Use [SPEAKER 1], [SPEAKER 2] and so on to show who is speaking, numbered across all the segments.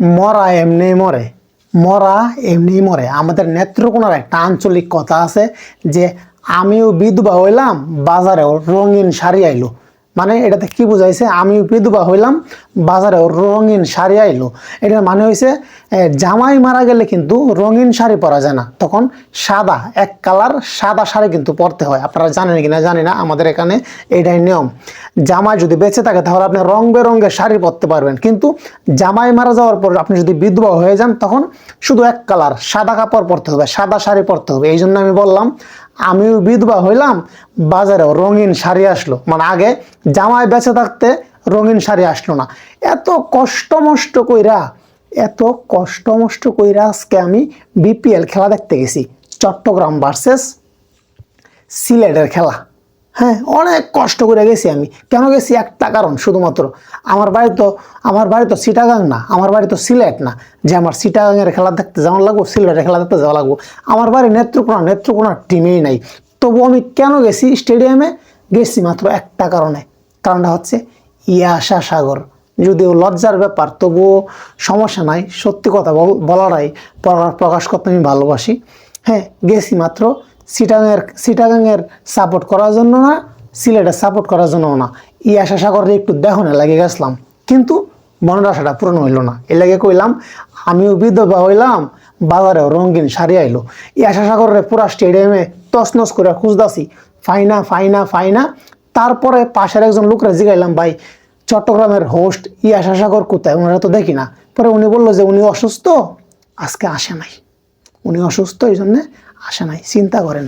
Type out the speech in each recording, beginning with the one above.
[SPEAKER 1] মরা এমনি মরে, মরা এমনি মরে। আমাদের নেত্রকোনার একটা আঞ্চলিক কথা আছে যে, আমিও বিধবা হইলাম, বাজারেও রঙিন শাড়ি আইলো। মানে এটাতে কি বুঝাইছে? আমি বিধবা হইলাম বাজারেও রঙিন শাড়ি আইলো। এটার মানে হয়েছে জামাই মারা গেলে কিন্তু রঙিন শাড়ি পরা যায় না। তখন সাদা, এক কালার সাদা শাড়ি কিন্তু পরতে হয়। আপনারা জানেন কিনা জানি না, আমাদের এখানে এটাই নিয়ম। জামাই যদি বেঁচে থাকে, তাহলে আপনি রং বেরঙের শাড়ি পরতে পারবেন। কিন্তু জামাই মারা যাওয়ার পর আপনি যদি বিধবা হয়ে যান, তখন শুধু এক কালার, সাদা কাপড় পরতে হবে, সাদা শাড়ি পরতে হবে। এই জন্য আমি বললাম আমিও বিধবা হইলাম, বাজারেও রঙিন শাড়ি আসলো। মানে আগে জামায় বেঁচে থাকতে রঙিন শাড়ি আসলো না। এত কষ্টমষ্ট কইরা, এত কষ্টমষ্ট কইরা আজকে আমি বিপিএল খেলা দেখতে গেছি, চট্টগ্রাম ভার্সেস সিলেটের খেলা। হ্যাঁ অনেক কষ্ট করে গেছি আমি। কেন গেছি? একটা কারণ শুধুমাত্র। আমার বাড়ি তো আমার বাড়ি তো সিটাগাং না, আমার বাড়ি তো সিলেট না। যে আমার সিটাগাংয়ের খেলা দেখতে যাওয়া লাগবো, সিলেটের খেলা দেখতে যাওয়া লাগবো। আমার বাড়ি নেত্রকোনা নেত্রকোনার টিমেই নাই। তবু আমি কেন গেছি? স্টেডিয়ামে গেছি মাত্র একটা কারণে। কারণটা হচ্ছে ইয়াশা সাগর যদিও লজ্জার ব্যাপার, তবুও সমস্যা নাই। সত্যি কথা বল- বলাটাই প্র- প্রকাশ করতে আমি ভালোবাসি। হ্যাঁ গেছি মাত্র সিটাগাংয়ের সিটাগাংয়ের সাপোর্ট করার জন্য না সিলেটের সাপোর্ট করার জন্য না ই আশা সাগরে একটু দেখনে লাগে গেছিলাম। কিন্তু মনের আশাটা পূরণ হইল না। এর লাগে কইলাম, আমিও বিধবা হইলাম, বাজারেও রঙিন শাড়ি আইলো। ই আশা সাগরের পুরা স্টেডিয়ামে তছনছ করে খুঁজদাছি ফাইনা ফাইনা ফাইনা। তারপরে পাশের একজন লোকরা জিগাইলাম, ভাই, চট্টগ্রামের হোস্ট ই আশা সাগর কোথায়? ওনারা তো দেখি না। পরে উনি বলল যে, উনি অসুস্থ, আজকে আসে নাই। উনি অসুস্থ, এই জন্যে আসে নাই, চিন্তা করেন।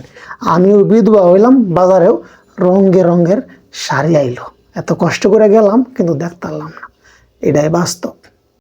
[SPEAKER 1] আমিও বিধবা হইলাম, বাজারেও রঙে রঙের শাড়ি আইলো। এত কষ্ট করে গেলাম, কিন্তু দেখতে পারলাম না। এটাই বাস্তব।